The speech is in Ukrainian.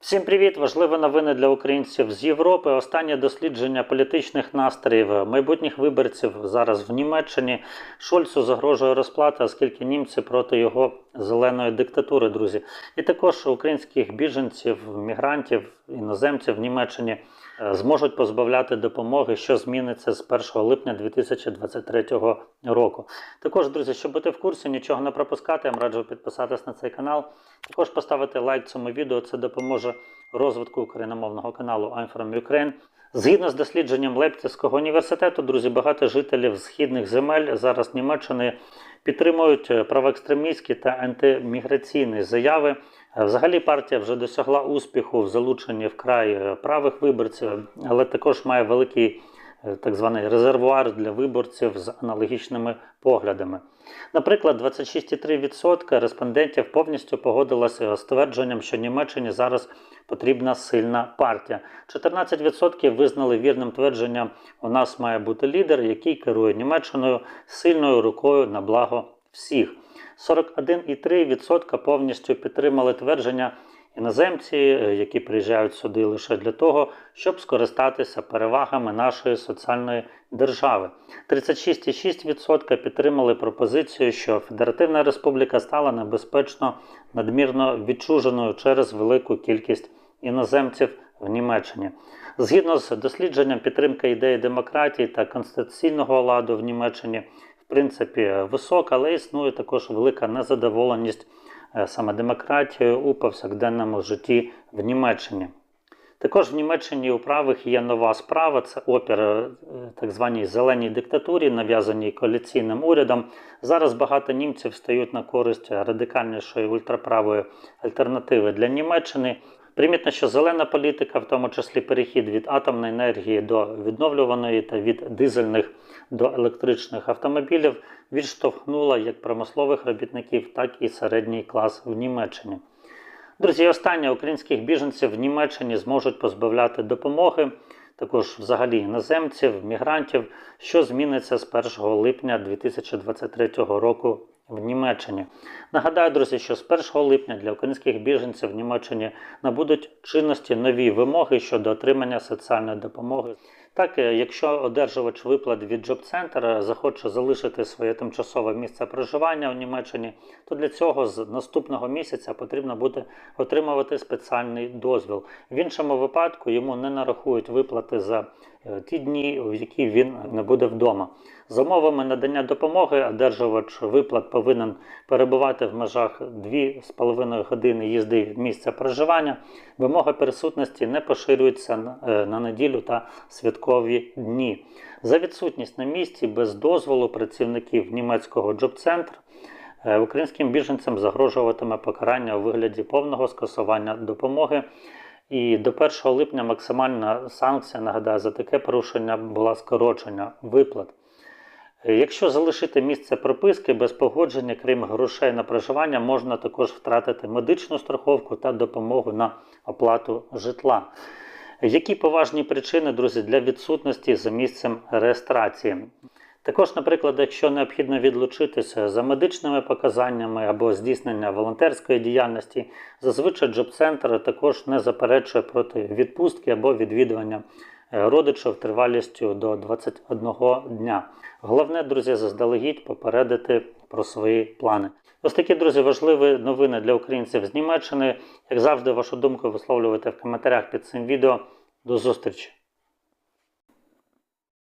Всім привіт! Важливі новини для українців з Європи. Останнє дослідження політичних настроїв майбутніх виборців зараз в Німеччині. Шольцу загрожує розплата, оскільки німці проти його зеленої диктатури, друзі. І також українських біженців, мігрантів, іноземців в Німеччині е, зможуть позбавляти допомоги, що зміниться з 1 липня 2023 року. Також, друзі, щоб бути в курсі, нічого не пропускати, я вам раджу підписатись на цей канал. Також поставити лайк цьому відео, це допоможе розвитку україномовного каналу I'm from Ukraine. Згідно з дослідженням Лейпцизького університету, друзі, багато жителів східних земель зараз Німеччини підтримують е, правоекстремістські та антиміграційні заяви. Е, Взагалі партія вже досягла успіху в залученні вкрай е, правих виборців, але також має великий так званий резервуар для виборців з аналогічними поглядами. Наприклад, 26,3% респондентів повністю погодилося з твердженням, що Німеччині зараз потрібна сильна партія. 14% визнали вірним твердженням, у нас має бути лідер, який керує Німеччиною сильною рукою на благо всіх. 41,3% повністю підтримали твердження іноземці, е, які приїжджають сюди лише для того, щоб скористатися перевагами нашої соціальної держави. 36,6% підтримали пропозицію, що Федеративна Республіка стала небезпечно надмірно відчуженою через велику кількість іноземців в Німеччині. Згідно з дослідженням підтримка ідеї демократії та конституційного ладу в Німеччині, в принципі, висока, але існує також велика незадоволеність е, саме демократією у повсякденному житті в Німеччині. Також в Німеччині у правих є нова справа. Це опір е, так званій зеленій диктатурі, нав'язаній коаліційним урядом. Зараз багато німців стають на користь радикальнішої ультраправої альтернативи для Німеччини. Примітно, що зелена політика, в тому числі перехід від атомної енергії до відновлюваної та від дизельних до електричних автомобілів, відштовхнула як промислових робітників, так і середній клас в Німеччині. Друзі, останнє українських біженців в Німеччині зможуть позбавляти допомоги, також взагалі іноземців, мігрантів, що зміниться з 1 липня 2023 року в Німеччині. Нагадаю, друзі, що з 1 липня для українських біженців в Німеччині набудуть чинності нові вимоги щодо отримання соціальної допомоги. Так, е, якщо одержувач виплат від Джоб-центра захоче залишити своє тимчасове місце проживання в Німеччині, то для цього з наступного місяця потрібно буде отримувати спеціальний дозвіл. В іншому випадку йому не нарахують виплати за е, ті дні, в які він не буде вдома. За умовами надання допомоги одержувач виплат повинен перебувати в межах 2,5 години їзди від місця проживання. Вимога присутності не поширюється на, е, неділю та святкові дні. За відсутність на місці без дозволу працівників німецького джоб-центру е, українським біженцям загрожуватиме покарання у вигляді повного скасування допомоги. І до 1 липня максимальна санкція, нагадаю, за таке порушення була скорочення виплат. Е, Якщо залишити місце прописки без погодження, крім грошей на проживання, можна також втратити медичну страховку та допомогу на оплату житла. Які поважні причини, друзі, для відсутності за місцем реєстрації? Також, наприклад, якщо необхідно відлучитися за медичними показаннями або здійснення волонтерської діяльності, зазвичай джоб-центр також не заперечує проти відпустки або відвідування е, родичів тривалістю до 21 дня. Головне, друзі, заздалегідь попередити про свої плани. Ось такі, друзі, важливі новини для українців з Німеччини. Як завжди, вашу думку висловлювайте в коментарях під цим відео. До зустрічі!